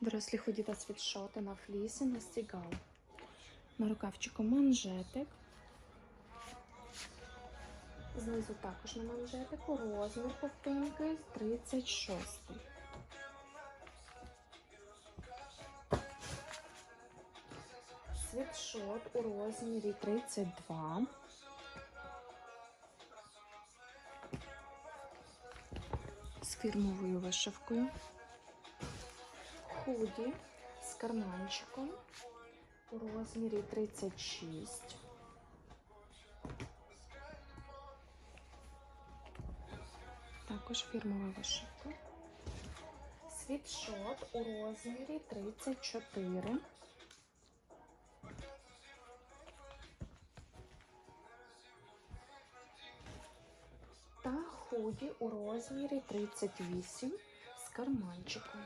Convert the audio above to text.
Дорослі худі та світшоти на флісі на стігал. На рукавчику манжетик. Знизу також на манжетику розмір ковтинки 36. Світшот у розмірі 32. З фірмовою вишивкою. Худі з карманчиком у розмірі 36. Також фірмова вишивка. Світшот у розмірі 34. Та худі у розмірі 38 з карманчиком.